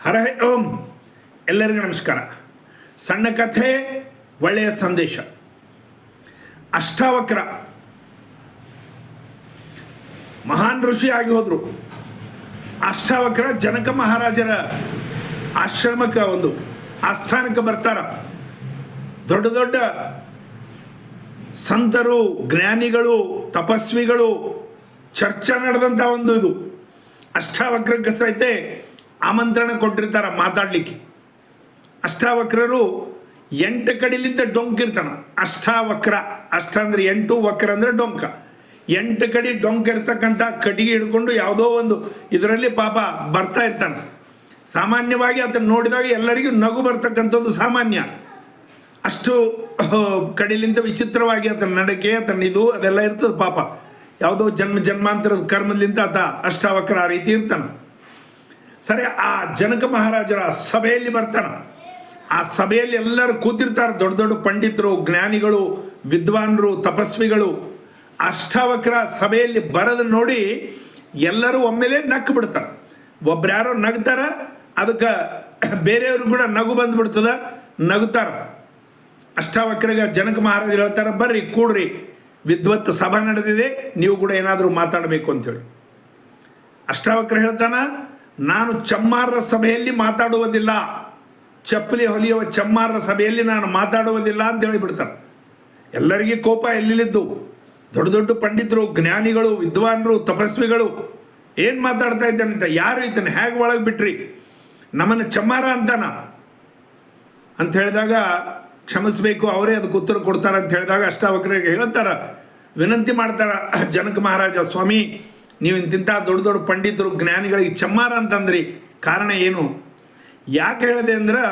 ಹರ ಓಂ. ಎಲ್ಲರಿಗೂ ನಮಸ್ಕಾರ. ಸಣ್ಣ ಕಥೆ, ಒಳ್ಳೆಯ ಸಂದೇಶ. ಅಷ್ಟಾವಕ್ರ. ಮಹಾನ್ ಋಷಿ ಆಗಿ ಹೋದರು. ಅಷ್ಟಾವಕ್ರ ಜನಕ ಮಹಾರಾಜರ ಆಶ್ರಮಕ್ಕೆ ಒಂದು ಆಸ್ಥಾನಕ್ಕೆ ಬರ್ತಾರ. ದೊಡ್ಡ ದೊಡ್ಡ ಸಂತರು, ಜ್ಞಾನಿಗಳು, ತಪಸ್ವಿಗಳು, ಚರ್ಚೆ ನಡೆದಂಥ ಒಂದು ಇದು. ಅಷ್ಟಾವಕ್ರಕ್ಕೆ ಸಹಿತ ಆಮಂತ್ರಣ ಕೊಟ್ಟಿರ್ತಾರ ಮಾತಾಡಲಿಕ್ಕೆ. ಅಷ್ಟಾವಕ್ರರು ಎಂಟು ಕಡಿಲಿಂದ ಡೊಂಕಿರ್ತಾನ ಅಷ್ಟಾವಕ್ರ. ಅಷ್ಟ ಅಂದ್ರೆ ಎಂಟು, ವಕ್ರ ಅಂದ್ರೆ ಡೊಂಕ. ಎಂಟು ಕಡಿ ಡೊಂಕ ಇರ್ತಕ್ಕಂಥ ಕಟ್ಟಿಗೆ ಹಿಡ್ಕೊಂಡು ಯಾವುದೋ ಒಂದು ಇದರಲ್ಲಿ ಪಾಪ ಬರ್ತಾ ಇರ್ತಾನೆ. ಸಾಮಾನ್ಯವಾಗಿ ಅದನ್ನು ನೋಡಿದಾಗ ಎಲ್ಲರಿಗೂ ನಗು ಬರ್ತಕ್ಕಂಥದ್ದು ಸಾಮಾನ್ಯ. ಅಷ್ಟು ಕಡಿಲಿಂದ ವಿಚಿತ್ರವಾಗಿ ಆತನ ನಡಕೆ, ಆತನ ಇದು ಅದೆಲ್ಲ ಇರ್ತದೆ ಪಾಪ. ಯಾವುದೋ ಜನ್ಮ, ಜನ್ಮಾಂತರದ ಕರ್ಮದಿಂದ ಆತ ಅಷ್ಟಾವಕ್ರ ಆ ರೀತಿ ಇರ್ತಾನೆ. ಸರಿ, ಆ ಜನಕ ಮಹಾರಾಜರ ಸಭೆಯಲ್ಲಿ ಬರ್ತಾನ ಆ ಸಭೆಯಲ್ಲಿ ಎಲ್ಲರೂ ಕೂತಿರ್ತಾರೆ, ದೊಡ್ಡ ದೊಡ್ಡ ಪಂಡಿತರು, ಜ್ಞಾನಿಗಳು, ವಿದ್ವಾನ್ರು, ತಪಸ್ವಿಗಳು. ಅಷ್ಟಾವಕ್ರ ಸಭೆಯಲ್ಲಿ ಬರೋದು ನೋಡಿ ಎಲ್ಲರೂ ಒಮ್ಮೆಲೆ ನಕ್ಕು ಬಿಡ್ತಾರೆ. ಒಬ್ರು ಯಾರೋ ನಗ್ತಾರ, ಅದಕ್ಕೆ ಬೇರೆಯವರು ಕೂಡ ನಗು ಬಂದ್ಬಿಡ್ತದ ನಗುತ್ತಾರ ಅಷ್ಟಾವಕ್ರಿಗೆ ಜನಕ ಮಹಾರಾಜರು ಹೇಳ್ತಾರೆ, ಬರ್ರಿ, ಕೂಡ್ರಿ. ವಿದ್ವತ್ ಸಭಾ ನಡೆದಿದೆ, ನೀವು ಕೂಡ ಏನಾದರೂ ಮಾತಾಡಬೇಕು ಅಂತೇಳಿ ಅಷ್ಟಾವಕ್ರ ಹೇಳ್ತಾನ ನಾನು ಚಮ್ಮಾರರ ಸಭೆಯಲ್ಲಿ ಮಾತಾಡುವುದಿಲ್ಲ. ಚಪ್ಪಲಿ ಹೊಲಿಯುವ ಚಮ್ಮಾರರ ಸಭೆಯಲ್ಲಿ ನಾನು ಮಾತಾಡುವುದಿಲ್ಲ ಅಂತ ಹೇಳಿಬಿಡ್ತಾರೆ. ಎಲ್ಲರಿಗೆ ಕೋಪ ಎಲ್ಲಿದ್ದು ದೊಡ್ಡ ದೊಡ್ಡ ಪಂಡಿತರು, ಜ್ಞಾನಿಗಳು, ವಿದ್ವಾನ್ರು, ತಪಸ್ವಿಗಳು ಏನು ಮಾತಾಡ್ತಾ ಇದ್ದಾನೆ ಅಂತ? ಯಾರು ಇದ್ದಾನೆ ಹೇಗೆ ಒಳಗೆ ಬಿಟ್ರಿ? ನಮ್ಮನ್ನು ಚಮ್ಮಾರ ಅಂತಾನ? ಅಂತ ಹೇಳಿದಾಗ ಕ್ಷಮಿಸಬೇಕು, ಅವರೇ ಅದಕ್ಕೆ ಉತ್ತರ ಕೊಡ್ತಾರೆ ಅಂತ ಹೇಳಿದಾಗ ಅಷ್ಟಾವಕ್ರಿಗೆ ಹೇಳ್ತಾರ. ವಿನಂತಿ ಮಾಡ್ತಾರ ಜನಕ ಮಹಾರಾಜ, ಸ್ವಾಮಿ ನೀವು ಇಂತಿಂಥ ದೊಡ್ಡ ದೊಡ್ಡ ಪಂಡಿತರು, ಜ್ಞಾನಿಗಳಿಗೆ ಚಮ್ಮಾರ ಅಂತಂದ್ರಿ. ಕಾರಣ ಏನು? ಯಾಕೆ ಹೇಳಿದೆ ಅಂದ್ರೆ,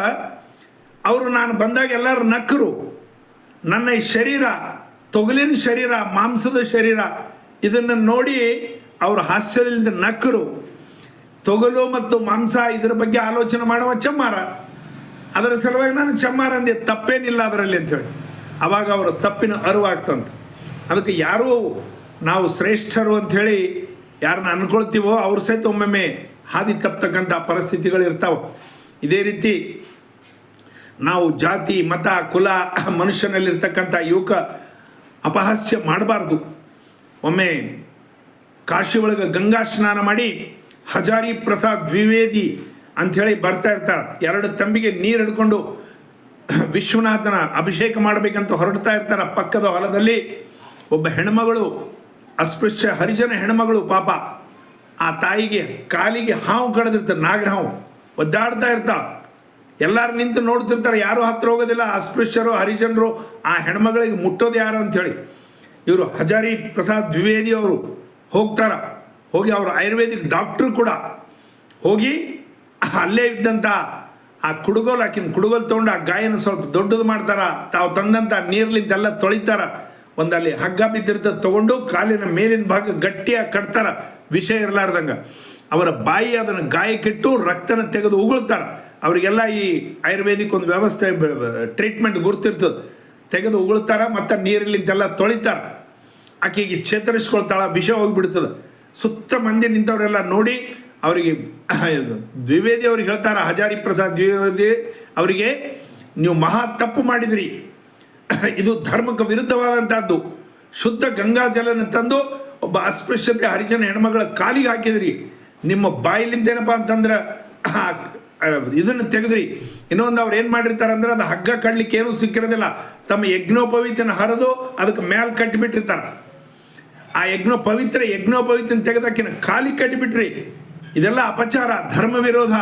ಅವರು ನಾನು ಬಂದಾಗ ಎಲ್ಲರೂ ನಕ್ಕರು ನನ್ನ ಈ ಶರೀರ, ತೊಗಲಿನ ಶರೀರ, ಮಾಂಸದ ಶರೀರ, ಇದನ್ನು ನೋಡಿ ಅವರು ಹಾಸ್ಯದಿಂದ ನಕ್ಕರು ತೊಗಲು ಮತ್ತು ಮಾಂಸ ಇದರ ಬಗ್ಗೆ ಆಲೋಚನೆ ಮಾಡುವ ಚಮ್ಮಾರ. ಅದರ ಸಲುವಾಗಿ ನಾನು ಚಮ್ಮಾರ ಅಂದೆ, ತಪ್ಪೇನಿಲ್ಲ ಅದರಲ್ಲಿ ಅಂತೇಳಿ ಅವಾಗ ಅವರು ತಪ್ಪಿನ ಅರಿವಾಗ್ತಂತ. ಅದಕ್ಕೆ ಯಾರೂ ನಾವು ಶ್ರೇಷ್ಠರು ಅಂಥೇಳಿ ಯಾರನ್ನ ಅನ್ಕೊಳ್ತೀವೋ ಅವ್ರ ಸಹಿತ ಒಮ್ಮೊಮ್ಮೆ ಹಾದಿ ತಪ್ಪತಕ್ಕಂಥ ಪರಿಸ್ಥಿತಿಗಳು ಇರ್ತಾವೆ. ಇದೇ ರೀತಿ ನಾವು ಜಾತಿ, ಮತ, ಕುಲ, ಮನುಷ್ಯನಲ್ಲಿರ್ತಕ್ಕಂಥ ಯುವಕ ಅಪಹಾಸ್ಯ ಮಾಡಬಾರ್ದು. ಒಮ್ಮೆ ಕಾಶಿ ಒಳಗೆ ಗಂಗಾ ಸ್ನಾನ ಮಾಡಿ ಹಜಾರಿ ಪ್ರಸಾದ್ ದ್ವಿವೇದಿ ಅಂಥೇಳಿ ಬರ್ತಾ ಇರ್ತಾರೆ. ಎರಡು ತಂಬಿಗೆ ನೀರು ಹಿಡ್ಕೊಂಡು ವಿಶ್ವನಾಥನ ಅಭಿಷೇಕ ಮಾಡಬೇಕಂತ ಹೊರಡ್ತಾ ಇರ್ತಾರೆ. ಪಕ್ಕದ ಹೊಲದಲ್ಲಿ ಒಬ್ಬ ಹೆಣ್ಮಗಳು ಅಸ್ಪೃಶ್ಯ ಹರಿಜನ ಹೆಣ್ಮಗಳು ಪಾಪ. ಆ ತಾಯಿಗೆ ಕಾಲಿಗೆ ಹಾವು ಕಳೆದಿರ್ತಾರೆ ನಾಗರ ಹಾವು ಒದ್ದಾಡ್ತಾ ಇರ್ತಾವ ಎಲ್ಲರೂ ನಿಂತು ನೋಡ್ತಿರ್ತಾರೆ, ಯಾರು ಹತ್ರ ಹೋಗೋದಿಲ್ಲ. ಅಸ್ಪೃಶ್ಯರು, ಹರಿಜನರು, ಆ ಹೆಣ್ಮಗಳಿಗೆ ಮುಟ್ಟೋದು ಯಾರು ಅಂಥೇಳಿ ಇವರು ಹಜಾರಿ ಪ್ರಸಾದ್ ದ್ವಿವೇದಿ ಅವರು ಹೋಗ್ತಾರ. ಹೋಗಿ ಅವರು ಆಯುರ್ವೇದಿಕ್ ಡಾಕ್ಟ್ರು ಕೂಡ. ಹೋಗಿ ಅಲ್ಲೇ ಇದ್ದಂಥ ಆ ಕುಡುಗೋಲು ಆಕಿನ ಕುಡುಗೋಲು ತೊಗೊಂಡು ಆ ಗಾಯನ ಸ್ವಲ್ಪ ದೊಡ್ಡದು ಮಾಡ್ತಾರ. ತಾವು ತಂದಂಥ ನೀರ್ಲಿಂತೆಲ್ಲ ತೊಳಿತಾರ. ಒಂದಲ್ಲಿ ಹಗ್ಗ ಬಿದ್ದಿರ್ತದೆ ತಗೊಂಡು ಕಾಲಿನ ಮೇಲಿನ ಭಾಗ ಗಟ್ಟಿಯಾಗಿ ಕಟ್ತಾರ. ವಿಷ ಇರಲಾರ್ದಂಗ. ಅವರ ಬಾಯಿ ಅದನ್ನು ಗಾಯಕ್ಕಿಟ್ಟು ರಕ್ತನ ತೆಗೆದು ಉಗುಳ್ತಾರ. ಅವರಿಗೆಲ್ಲ ಈ ಆಯುರ್ವೇದಿಕ್ ಒಂದು ವ್ಯವಸ್ಥೆ ಟ್ರೀಟ್ಮೆಂಟ್ ಗುರ್ತಿರ್ತದೆ. ತೆಗೆದು ಉಗುಳ್ತಾರ, ಮತ್ತು ನೀರಿಲಿಂತೆಲ್ಲ ತೊಳಿತಾರ. ಆಕೆಗೆ ಚೇತರಿಸ್ಕೊಳ್ತಾಳ, ವಿಷ ಹೋಗಿಬಿಡ್ತದೆ. ಸುತ್ತ ಮಂದಿ ನಿಂತವರೆಲ್ಲ ನೋಡಿ ಅವರಿಗೆ ದ್ವಿವೇದಿ ಅವ್ರಿಗೆ ಹೇಳ್ತಾರ, ಹಜಾರಿ ಪ್ರಸಾದ್ ದ್ವಿವೇದಿ ಅವರಿಗೆ, ನೀವು ಮಹಾ ತಪ್ಪು ಮಾಡಿದ್ರಿ. ಇದು ಧರ್ಮಕ್ಕೆ ವಿರುದ್ಧವಾದಂಥದ್ದು ಶುದ್ಧ ಗಂಗಾ ಜಲನ ತಂದು ಒಬ್ಬ ಅಸ್ಪೃಶ್ಯತೆ ಹರಿಜನ ಹೆಣ್ಮಗಳ ಕಾಲಿಗೆ ಹಾಕಿದ್ರಿ. ನಿಮ್ಮ ಬಾಯಿಲಿಂದ ಏನಪ್ಪ ಅಂತಂದ್ರೆ ಇದನ್ನು ತೆಗೆದ್ರಿ. ಇನ್ನೊಂದು ಅವ್ರು ಏನು ಮಾಡಿರ್ತಾರೆ ಅಂದ್ರೆ ಅದು ಹಗ್ಗ ಕಡ್ಲಿಕ್ಕೆ ಏನೂ ಸಿಕ್ಕಿರೋದಿಲ್ಲ. ತಮ್ಮ ಯಜ್ಞೋಪವೀತನ ಹರಿದು ಅದಕ್ಕೆ ಮ್ಯಾಲ್ ಕಟ್ಟಿಬಿಟ್ಟಿರ್ತಾರೆ. ಆ ಯಜ್ಞ ಪವಿತ್ರ ಯಜ್ಞೋಪವಿತ್ರ ತೆಗೆದಾಕಿನ ಖಾಲಿ ಕಟ್ಟಿಬಿಟ್ರಿ. ಇದೆಲ್ಲ ಅಪಚಾರ, ಧರ್ಮ ವಿರೋಧ.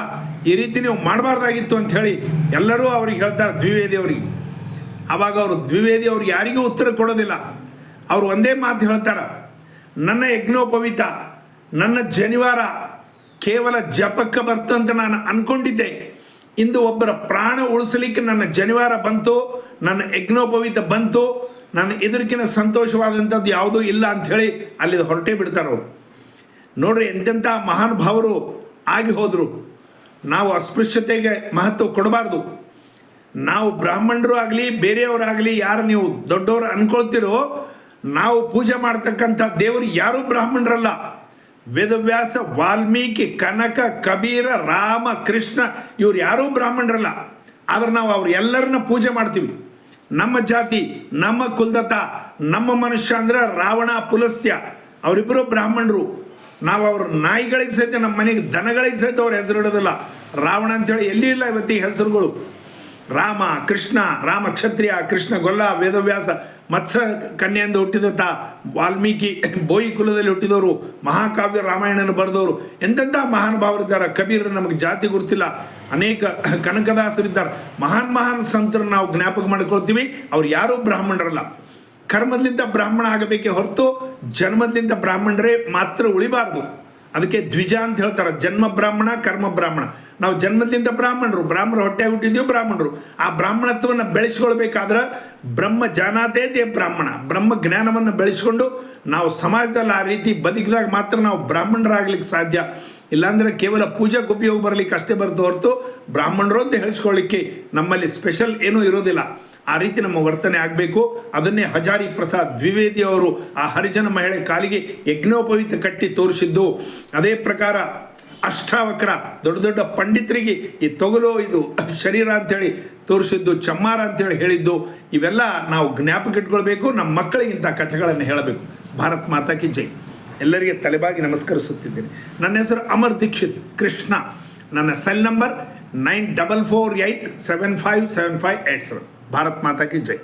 ಈ ರೀತಿ ನೀವು ಮಾಡಬಾರ್ದಾಗಿತ್ತು ಅಂತ ಹೇಳಿ ಎಲ್ಲರೂ ಅವ್ರಿಗೆ ಹೇಳ್ತಾರೆ ದ್ವಿವೇದಿ ಅವರಿಗೆ ಅವಾಗ ಅವರು ದ್ವಿವೇದಿ ಅವ್ರು ಯಾರಿಗೂ ಉತ್ತರ ಕೊಡೋದಿಲ್ಲ. ಅವರು ಒಂದೇ ಮಾತು ಹೇಳ್ತಾರೆ, ನನ್ನ ಯಜ್ಞೋಪವಿತ, ನನ್ನ ಜನಿವಾರ ಕೇವಲ ಜಪಕ್ಕೆ ಬರ್ತಂತ ನಾನು ಅನ್ಕೊಂಡಿದ್ದೆ. ಇಂದು ಒಬ್ಬರ ಪ್ರಾಣ ಉಳಿಸಲಿಕ್ಕೆ ನನ್ನ ಜನಿವಾರ ಬಂತು, ನನ್ನ ಯಜ್ಞೋಪವಿತ ಬಂತು, ನನ್ನ ಎದುರಿಕಿನ ಸಂತೋಷವಾದಂಥದ್ದು ಯಾವುದೂ ಇಲ್ಲ ಅಂಥೇಳಿ ಅಲ್ಲಿ ಹೊರಟೇ ಬಿಡ್ತಾರೆ ಅವರು. ನೋಡ್ರಿ ಎಂತೆಂಥ ಮಹಾನುಭಾವರು ಆಗಿ ಹೋದರು. ನಾವು ಅಸ್ಪೃಶ್ಯತೆಗೆ ಮಹತ್ವ ಕೊಡಬಾರ್ದು. ನಾವು ಬ್ರಾಹ್ಮಣರು ಆಗಲಿ ಬೇರೆಯವರಾಗಲಿ ಯಾರು ನೀವು ದೊಡ್ಡವರು ಅನ್ಕೊಳ್ತಿರೋ, ನಾವು ಪೂಜೆ ಮಾಡ್ತಕ್ಕಂಥ ದೇವರು ಯಾರೂ ಬ್ರಾಹ್ಮಣರಲ್ಲ. ವೇದವ್ಯಾಸ, ವಾಲ್ಮೀಕಿ, ಕನಕ, ಕಬೀರ, ರಾಮ, ಕೃಷ್ಣ, ಇವ್ರು ಯಾರೂ ಬ್ರಾಹ್ಮಣರಲ್ಲ. ಆದ್ರೆ ನಾವು ಅವ್ರು ಎಲ್ಲರನ್ನ ಪೂಜೆ ಮಾಡ್ತೀವಿ. ನಮ್ಮ ಜಾತಿ, ನಮ್ಮ ಕುಲದತ್ತ, ನಮ್ಮ ಮನುಷ್ಯ ಅಂದ್ರೆ ರಾವಣ, ಪುಲಸ್ತ್ಯ. ಅವರಿಬ್ಬರು ಬ್ರಾಹ್ಮಣರು. ನಾವು ಅವ್ರ ನಾಯಿಗಳಿಗೆ ಸಹಿತ, ನಮ್ಮ ಮನೆಗೆ ದನಗಳಿಗೆ ಸಹಿತ ಅವ್ರ ಹೆಸರು ಇಡೋದಿಲ್ಲ. ರಾವಣ ಅಂತೇಳಿ ಎಲ್ಲಿ ಇಲ್ಲ ಇವತ್ತಿಗೆ ಹೆಸರುಗಳು. ರಾಮ, ಕೃಷ್ಣ, ರಾಮ ಕ್ಷತ್ರಿಯ, ಕೃಷ್ಣ ಗೊಲ್ಲ, ವೇದವ್ಯಾಸ, ಮತ್ಸ್ಯ ಕನ್ಯೆಯಿಂದ ಹುಟ್ಟಿದಂಥ ವಾಲ್ಮೀಕಿ, ಬೋಯಿ ಕುಲದಲ್ಲಿ ಹುಟ್ಟಿದವರು, ಮಹಾಕಾವ್ಯ ರಾಮಾಯಣನ ಬರೆದವರು, ಎಂತೆಂಥ ಮಹಾನುಭಾವರಿದ್ದಾರೆ ಕಬೀರ್ ನಮಗೆ ಜಾತಿ ಗುರುತಿಲ್ಲ. ಅನೇಕ ಕನಕದಾಸರಿದ್ದಾರೆ ಮಹಾನ್ ಮಹಾನ್ ಸಂತರನ್ನು ನಾವು ಜ್ಞಾಪಕ ಮಾಡಿಕೊಳ್ತೀವಿ. ಅವ್ರು ಯಾರೂ ಬ್ರಾಹ್ಮಣರಲ್ಲ. ಕರ್ಮದಿಂದ ಬ್ರಾಹ್ಮಣ ಆಗಬೇಕೇ ಹೊರತು ಜನ್ಮದಿಂದ ಬ್ರಾಹ್ಮಣರೇ ಮಾತ್ರ ಉಳಿಬಾರ್ದು. ಅದಕ್ಕೆ ದ್ವಿಜ ಅಂತ ಹೇಳ್ತಾರೆ. ಜನ್ಮ ಬ್ರಾಹ್ಮಣ, ಕರ್ಮ ಬ್ರಾಹ್ಮಣ. ನಾವು ಜನ್ಮದಿಂದ ಬ್ರಾಹ್ಮಣರು. ಬ್ರಾಹ್ಮಣ ಹೊಟ್ಟೆ ಹುಟ್ಟಿದ್ದೀವಿ ಬ್ರಾಹ್ಮಣರು. ಆ ಬ್ರಾಹ್ಮಣತ್ವವನ್ನು ಬೆಳೆಸ್ಕೊಳ್ಬೇಕಾದ್ರೆ ಬ್ರಹ್ಮ ಜಾನಾತೇ ದೇ ಬ್ರಾಹ್ಮಣ. ಬ್ರಹ್ಮ ಜ್ಞಾನವನ್ನು ಬೆಳೆಸ್ಕೊಂಡು ನಾವು ಸಮಾಜದಲ್ಲಿ ಆ ರೀತಿ ಬದುಕಿದಾಗ ಮಾತ್ರ ನಾವು ಬ್ರಾಹ್ಮಣರಾಗ್ಲಿಕ್ಕೆ ಸಾಧ್ಯ. ಇಲ್ಲಾಂದ್ರೆ ಕೇವಲ ಪೂಜಾ ಉಪಯೋಗ ಬರಲಿಕ್ಕೆ ಅಷ್ಟೇ ಬರ್ತದೆ ಹೊರತು ಬ್ರಾಹ್ಮಣರು ಅಂತ ಹೇಳಿಸ್ಕೊಳ್ಳಿಕ್ಕೆ ನಮ್ಮಲ್ಲಿ ಸ್ಪೆಷಲ್ ಏನೂ ಇರೋದಿಲ್ಲ. ಆ ರೀತಿ ನಮ್ಮ ವರ್ತನೆ ಆಗಬೇಕು. ಅದನ್ನೇ ಹಜಾರಿ ಪ್ರಸಾದ್ ದ್ವಿವೇದಿ ಅವರು ಆ ಹರಿಜನ ಮಹಿಳೆ ಕಾಲಿಗೆ ಯಜ್ಞೋಪವೀತ ಕಟ್ಟಿ ತೋರಿಸಿದ್ದು. ಅದೇ ಪ್ರಕಾರ ಅಷ್ಟಾವಕ್ರ ದೊಡ್ಡ ದೊಡ್ಡ ಪಂಡಿತರಿಗೆ ಈ ತೊಗಲು ಇದು ಶರೀರ ಅಂತೇಳಿ ತೋರಿಸಿದ್ದು, ಚಮ್ಮಾರ ಅಂತೇಳಿ ಹೇಳಿದ್ದು, ಇವೆಲ್ಲ ನಾವು ಜ್ಞಾಪಕ ಇಟ್ಕೊಳ್ಬೇಕು, ನಮ್ಮ ಮಕ್ಕಳಿಗೆ ಇಂಥ ಕಥೆಗಳನ್ನು ಹೇಳಬೇಕು. ಭಾರತ್ ಮಾತಾ ಕಿ ಜೈ. ಎಲ್ಲರಿಗೆ ತಲೆಬಾಗಿ ನಮಸ್ಕರಿಸುತ್ತಿದ್ದೇನೆ. ನನ್ನ ಹೆಸರು ಅಮರ್ ದೀಕ್ಷಿತ್ ಕೃಷ್ಣ. ನನ್ನ cell number nine double four eight seven five seven five eight seven. Bharat Mata ಕಿ ಜೈ